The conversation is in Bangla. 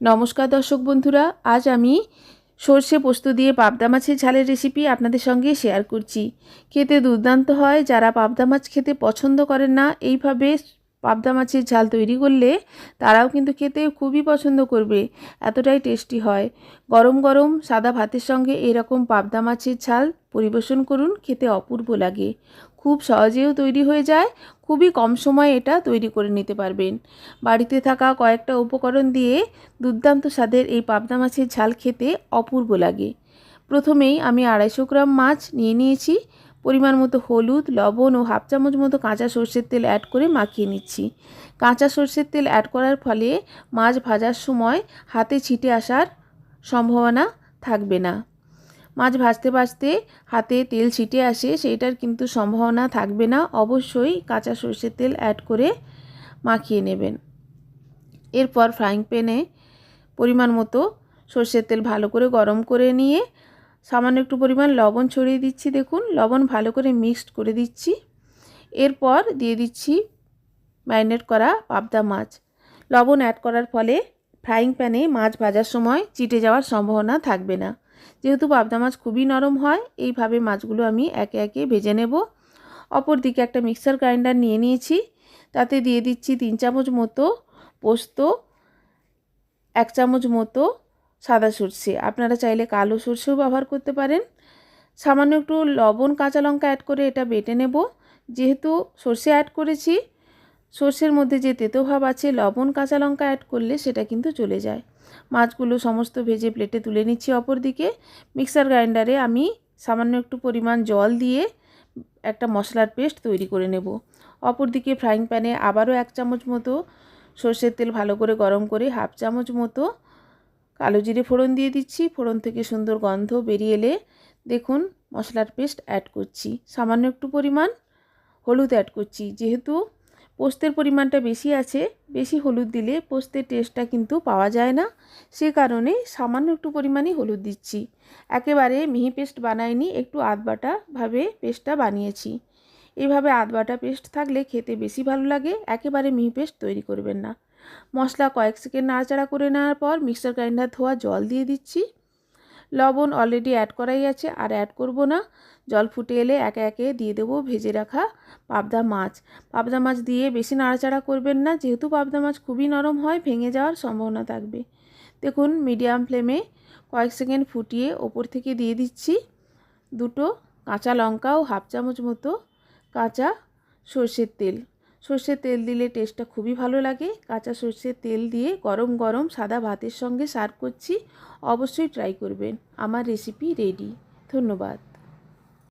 নমস্কার দর্শক বন্ধুরা, আজ আমি সর্ষে পোস্ত দিয়ে পাবদা মাছের ঝালের রেসিপি আপনাদের সঙ্গে শেয়ার করছি। খেতে দুর্দান্ত হয়, যারা পাবদা মাছ খেতে পছন্দ করেন না, এইভাবে পাবদা মাছের ঝাল তৈরি করলে তারাও কিন্তু খেতে খুবই পছন্দ করবে, এতটাই টেস্টি হয়। গরম গরম সাদা ভাতের সঙ্গে এরকম পাবদা মাছের ঝাল পরিবেশন করুন, খেতে অপূর্ব লাগে। খুব সহজেও তৈরি হয়ে যায়, খুবই কম সময়ে এটা তৈরি করে নিতে পারবেন। বাড়িতে থাকা কয়েকটা উপকরণ দিয়ে দুর্দান্ত স্বাদের এই পাবদা মাছের ঝাল খেতে অপূর্ব লাগে। প্রথমেই আমি আড়াইশো গ্রাম মাছ নিয়ে নিয়েছি। পরিমাণ মতো হলুদ, লবণ ও হাফ চামচ মতো কাঁচা সর্ষের তেল অ্যাড করে মাখিয়ে নিচ্ছি। কাঁচা সর্ষের তেল অ্যাড করার ফলে মাছ ভাজার সময় হাতে ছিটে আসার সম্ভাবনা থাকবে না। মাছ ভাজতে ভাজতে হাতে তেল ছিটে আসে, সেইটার কিন্তু সম্ভাবনা থাকবে না। অবশ্যই কাঁচা সর্ষের তেল অ্যাড করে মাখিয়ে নেবেন। এরপর ফ্রাইং প্যানে পরিমাণ মতো সর্ষের তেল ভালো করে গরম করে নিয়ে সামান্য একটু পরিমাণ লবণ ছড়িয়ে দিচ্ছি। দেখুন, লবণ ভালো করে মিক্সড করে দিচ্ছি। এরপর দিয়ে দিচ্ছি ম্যারিনেট করা পাবদা মাছ। লবণ অ্যাড করার ফলে ফ্রাইং প্যানে মাছ ভাজার সময় চিটে যাওয়ার সম্ভাবনা থাকবে না। যেহেতু পাবদা মাছ খুবই নরম হয়, এইভাবে মাছগুলো আমি একে একে ভেজে নেব। অপর দিকে একটা মিক্সার গ্রাইন্ডার নিয়ে নিয়েছি, তাতে দিয়ে দিচ্ছি তিন চামচ মতো পোস্ত, এক চামচ মতো সাদা সর্ষে। আপনারা চাইলে কালো সর্ষেও ব্যবহার করতে পারেন। সামান্য একটু লবণ, কাঁচা লঙ্কা অ্যাড করে এটা বেটে নেব। যেহেতু সর্ষে অ্যাড করেছি সর্ষের মধ্যে যে তেতো ভাব আছে, লবণ কাঁচা লঙ্কা অ্যাড করলে সেটা কিন্তু চলে যায়। মাছগুলো সমস্ত ভেজে প্লেটে তুলে নিচ্ছি অপর দিকে মিক্সার গ্রাইন্ডারে আমি সামান্য একটু পরিমাণ জল দিয়ে একটা মশলার পেস্ট তৈরি করে নেব। অপর দিকে ফ্রাইং প্যানে আবারও এক চামচ মতো সর্ষের তেল ভালো করে গরম করে হাফ চামচ মতো কালো জিরে ফোড়ন দিয়ে দিচ্ছি। ফোড়ন থেকে সুন্দর গন্ধ বেরিয়ে এলে দেখুন মশলার পেস্ট অ্যাড করছি। সামান্য একটু পরিমাণ হলুদ অ্যাড করছি। যেহেতু পোস্তের পরিমাণটা বেশি আছে, বেশি হলুদ দিলে পোস্তের টেস্টটা কিন্তু পাওয়া যায় না। সে কারণে সামান্য একটু পরিমাণই হলুদ দিচ্ছি। একেবারে মিহি পেস্ট বানাইনি, একটু আধবাটাভাবে পেস্টটা বানিয়েছি। এইভাবে আধবাটা পেস্ট থাকলে খেতে বেশি ভালো লাগে, একেবারে মিহি পেস্ট তৈরি করবেন না। মশলা কয়েক সেকেন্ড নাড়াচাড়া করে নেওয়ার পর মিক্সার গ্রাইন্ডার ধোয়া জল দিয়ে দিচ্ছি। লবণ অলরেডি অ্যাড করাই আছে, আর অ্যাড করব না। জল ফুটে এলে একে একে দিয়ে দেবো ভেজে রাখা পাবদা মাছ। পাবদা মাছ দিয়ে বেশি নাড়াচাড়া করবেন না, যেহেতু পাবদা মাছ খুবই নরম হয়, ভেঙে যাওয়ার সম্ভাবনা থাকবে। দেখুন মিডিয়াম ফ্লেমে কয়েক সেকেন্ড ফুটিয়ে ওপর থেকে দিয়ে দিচ্ছি দুটো কাঁচা লঙ্কা ও হাফ চামচ মতো কাঁচা সর্ষের তেল। সর্ষের তেল দিলে টেস্টটা খুবই ভালো লাগে। কাঁচা সর্ষের তেল দিয়ে গরম গরম সাদা ভাতের সঙ্গে সার্ভ করছি। অবশ্যই ট্রাই করবেন। আমার রেসিপি রেডি ধন্যবাদ।